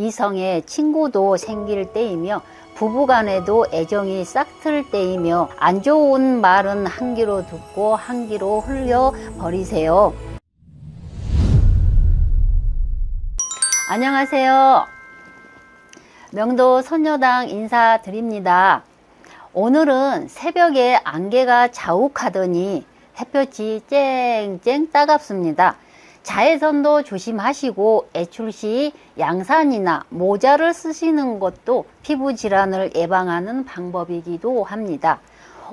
이성의 친구도 생길 때이며 부부간에도 애정이 싹틀 때이며 안 좋은 말은 한 귀로 듣고 한 귀로 흘려 버리세요. 안녕하세요. 명도 선녀당 인사드립니다. 오늘은 새벽에 안개가 자욱하더니 햇볕이 쨍쨍 따갑습니다. 자외선도 조심하시고 애출 시 양산이나 모자를 쓰시는 것도 피부 질환을 예방하는 방법이기도 합니다.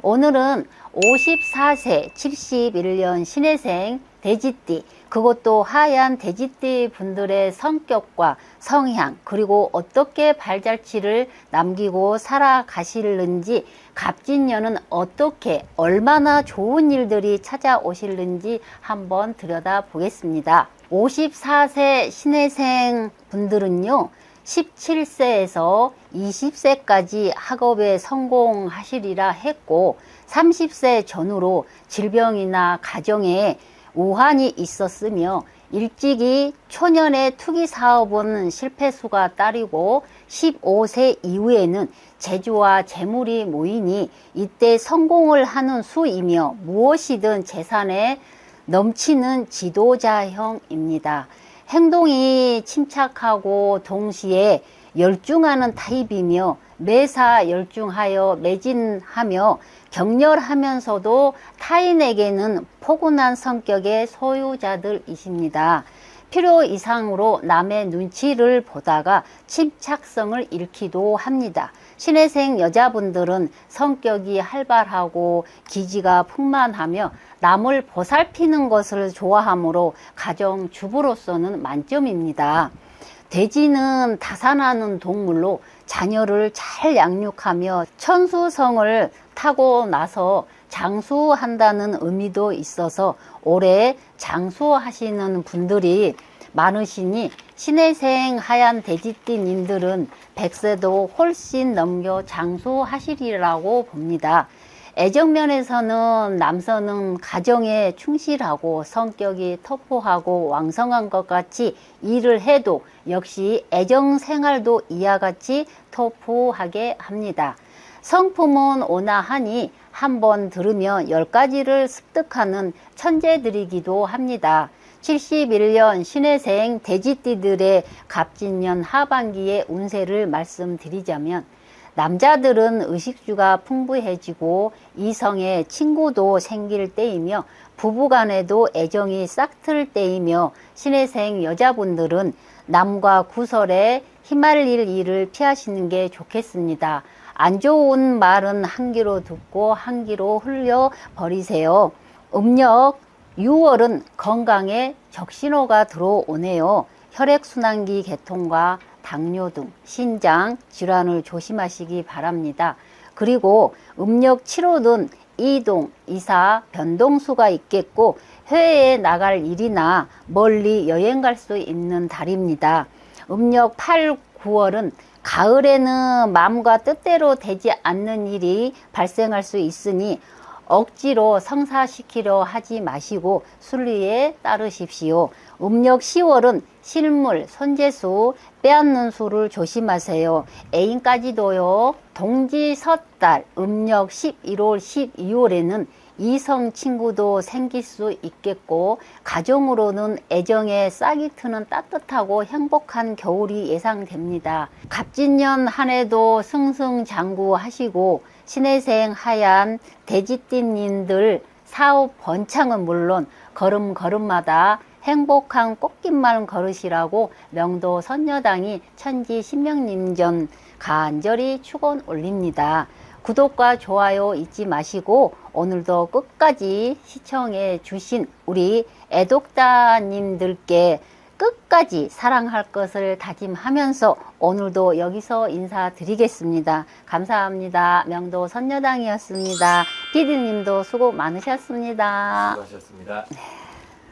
오늘은 54세 71년 신혜생 돼지띠 그것도 하얀 돼지띠 분들의 성격과 성향 그리고 어떻게 발자취를 남기고 살아가실는지 갑진년은 어떻게 얼마나 좋은 일들이 찾아오실는지 한번 들여다 보겠습니다. 54세 신혜생 분들은요 17세에서 20세까지 학업에 성공하시리라 했고 30세 전후로 질병이나 가정에 우환이 있었으며 일찍이 초년의 투기 사업은 실패수가 따르고 15세 이후에는 재주와 재물이 모이니 이때 성공을 하는 수이며 무엇이든 재산에 넘치는 지도자형입니다. 행동이 침착하고 동시에 열중하는 타입이며 매사 열중하여 매진하며 격렬하면서도 타인에게는 포근한 성격의 소유자들이십니다. 필요 이상으로 남의 눈치를 보다가 침착성을 잃기도 합니다. 신혜생 여자분들은 성격이 활발하고 기지가 풍만하며 남을 보살피는 것을 좋아하므로 가정 주부로서는 만점입니다. 돼지는 다산하는 동물로 자녀를 잘 양육하며 천수성을 타고 나서 장수한다는 의미도 있어서 올해 장수하시는 분들이 많으시니 신혜생 하얀 돼지띠님들은 백세도 훨씬 넘겨 장수하시리라고 봅니다. 애정면에서는 남선은 가정에 충실하고 성격이 터프하고 왕성한 것 같이 일을 해도 역시 애정 생활도 이와 같이 터프하게 합니다. 성품은 온화하니 한 번 들으면 열 가지를 습득하는 천재들이기도 합니다. 71년 신혜생 돼지띠들의 갑진년 하반기의 운세를 말씀드리자면 남자들은 의식주가 풍부해지고 이성의 친구도 생길 때이며 부부간에도 애정이 싹틀 때이며 신혜생 여자분들은 남과 구설에 휘말릴 일을 피하시는 게 좋겠습니다. 안 좋은 말은 한 귀로 듣고 한 귀로 흘려 버리세요. 음력 6월은 건강에 적신호가 들어오네요. 혈액순환기 개통과 당뇨 등 신장 질환을 조심하시기 바랍니다. 그리고 음력 7호는 이동, 이사, 변동수가 있겠고 해외에 나갈 일이나 멀리 여행 갈 수 있는 달입니다. 음력 8, 9월은 가을에는 마음과 뜻대로 되지 않는 일이 발생할 수 있으니 억지로 성사시키려 하지 마시고 순리에 따르십시오. 음력 10월은 실물, 손재수, 빼앗는 수를 조심하세요. 애인까지도요. 동지 섣달, 음력 11월, 12월에는 이성 친구도 생길 수 있겠고 가정으로는 애정에 싹이 트는 따뜻하고 행복한 겨울이 예상됩니다. 갑진년 한 해도 승승장구하시고 신혜생 하얀 돼지띠님들 사업 번창은 물론 걸음걸음마다 행복한 꽃길만 걸으시라고 명도 선녀당이 천지 신명님전 간절히 축원 올립니다. 구독과 좋아요 잊지 마시고 오늘도 끝까지 시청해 주신 우리 애독자님들께 끝까지 사랑할 것을 다짐하면서 오늘도 여기서 인사드리겠습니다. 감사합니다. 명도 선녀당이었습니다. 피디님도 수고 많으셨습니다. 수고하셨습니다.